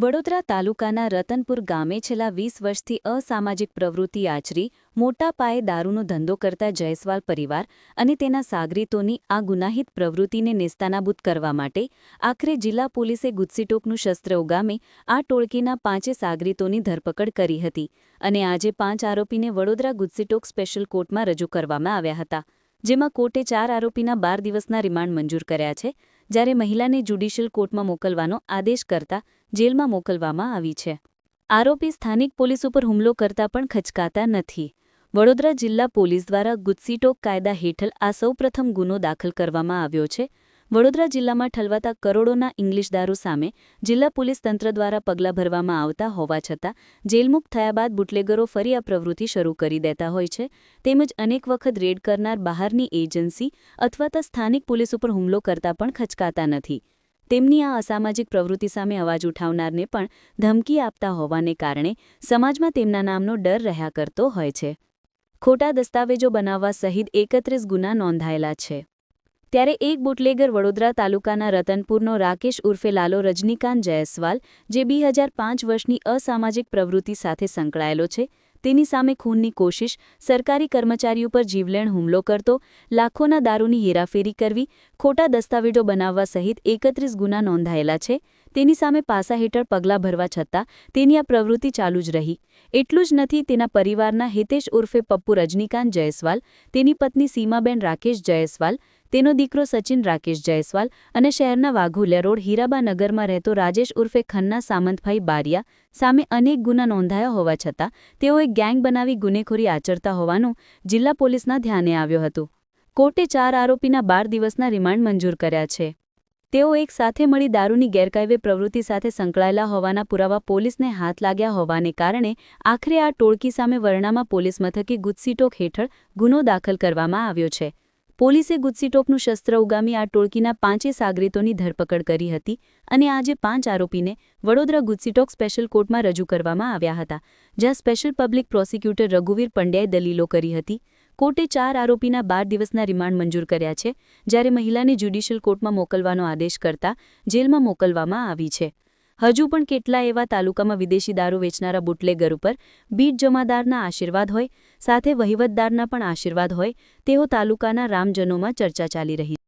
વડોદરા તાલુકાના રતનપુર ગામે છેલ્લા વીસ વર્ષથી અસામાજિક પ્રવૃત્તિ આચરી, મોટા પાયે દારૂનો ધંધો કરતા જયસ્વાલ પરિવાર અને તેના સાગરીતોની આ ગુનાહિત પ્રવૃત્તિને નેસ્તાનાબૂદ કરવા માટે આખરે જિલ્લા પોલીસે ગુજસીટોકનું શસ્ત્ર ઉગામે આ ટોળકીના પાંચે સાગરીતોની ધરપકડ કરી હતી અને આજે પાંચ આરોપીને વડોદરા ગુજસીટોક સ્પેશિયલ કોર્ટમાં રજૂ કરવામાં આવ્યા હતા, જેમાં કોર્ટે ચાર આરોપીના બાર દિવસના રિમાન્ડ મંજૂર કર્યા છે. જ્યારે મહિલાને જ્યુડિશિયલ કોર્ટમાં મોકલવાનો આદેશ કરતા જેલમાં મોકલવામાં આવી છે. આરોપી સ્થાનિક પોલીસ ઉપર હુમલો કરતા પણ ખચકાતા નથી. વડોદરા જિલ્લા પોલીસ દ્વારા ગુજસીટોક કાયદા હેઠળ આ સૌપ્રથમ ગુનો દાખલ કરવામાં આવ્યો છે. વડોદરા જિલ્લામાં ઠલવાતા કરોડોના ઇંગ્લિશ દારૂ સામે જિલ્લા પોલીસ તંત્ર દ્વારા પગલાં ભરવામાં આવતા હોવા છતાં, જેલમુક્ત થયા બાદ બુટલેગરો ફરી આ પ્રવૃત્તિ શરૂ કરી દેતા હોય છે. તેમજ અનેક વખત રેડ કરનાર બહારની એજન્સી અથવા તો સ્થાનિક પોલીસ ઉપર હુમલો કરતા પણ ખચકાતા નથી. તેમની આ અસામાજિક પ્રવૃત્તિ સામે અવાજ ઉઠાવનારને પણ ધમકી આપતા હોવાને કારણે સમાજમાં તેમના નામનો ડર રહ્યા કરતો હોય છે. ખોટા દસ્તાવેજો બનાવવા સહિત એકત્રીસ ગુના નોંધાયેલા છે. ત્યારે એક બુટલેગર વડોદરા તાલુકાના રતનપુરનો રાકેશ ઉર્ફે લાલો રજનીકાંત જયસ્વાલ, જે બે હજાર પાંચ વર્ષની અસામાજિક પ્રવૃત્તિ સાથે સંકળાયેલો છે, તેની સામે ખૂનની કોશિશ, સરકારી કર્મચારીઓ પર જીવલેણ હુમલો કરતો, લાખોના દારૂની હેરાફેરી કરવી, ખોટા દસ્તાવેજો બનાવવા સહિત એકત્રીસ ગુના નોંધાયેલા છે તેની સામે પાસા હેઠળ પગલાં ભરવા છતાં તેની આ પ્રવૃત્તિ ચાલુ જ રહી. એટલું જ નથી તેના પરિવારના હિતેશ ઉર્ફે પપ્પુ રજનીકાંત જયસ્વાલ, તેની પત્ની સીમાબેન રાકેશ જયસ્વાલ, તેનો દીકરો સચિન રાકેશ જયસ્વાલ અને શહેરના વાઘોલિયા રોડ હીરાબા નગરમાં રહેતો રાજેશ ઉર્ફે ખન્ના સામંતભાઈ બારિયા સામે અનેક ગુના નોંધાયા હોવા છતાં તેઓ એક ગેંગ બનાવી ગુનેખોરી આચરતા હોવાનું જિલ્લા પોલીસના ધ્યાને આવ્યું હતું. કોર્ટે ચાર આરોપીના બાર દિવસના રિમાન્ડ મંજૂર કર્યા છે. તેઓ એક સાથે મળી દારૂની ગેરકાયદે પ્રવૃત્તિ સાથે સંકળાયેલા હોવાના પુરાવા પોલીસને હાથ લાગ્યા હોવાને કારણે આખરે આ ટોળકી સામે વરણામાં પોલીસ મથકે ગુજસીટોક હેઠળ ગુનો દાખલ કરવામાં આવ્યો છે. પોલીસે ગુજસીટોકનું શસ્ત્ર ઉગામી આ ટોળકીના પાંચે સાગરીતોની ધરપકડ કરી હતી અને આજે પાંચ આરોપીને વડોદરા ગુજસીટોક સ્પેશિયલ કોર્ટમાં રજૂ કરવામાં આવ્યા હતા, જ્યાં સ્પેશિયલ પબ્લિક પ્રોસિક્યુટર રઘુવીર પંડ્યાએ દલીલો કરી હતી કોર્ટે ચાર આરોપીના બાર દિવસના રિમાન્ડ મંજૂર કર્યા છે, જ્યારે મહિલાને જ્યુડિશિયલ કોર્ટમાં મોકલવાનો આદેશ કરતા જેલમાં મોકલવામાં આવી છે. હજુ પણ કેટલા એવા તાલુકામાં વિદેશી દારૂ વેચનારા બુટલેગર ઉપર બીટ જમાદારના આશીર્વાદ હોય, સાથે વહીવટદારના પણ આશીર્વાદ હોય, તેઓ તાલુકાના રામજનોમાં ચર્ચા ચાલી રહી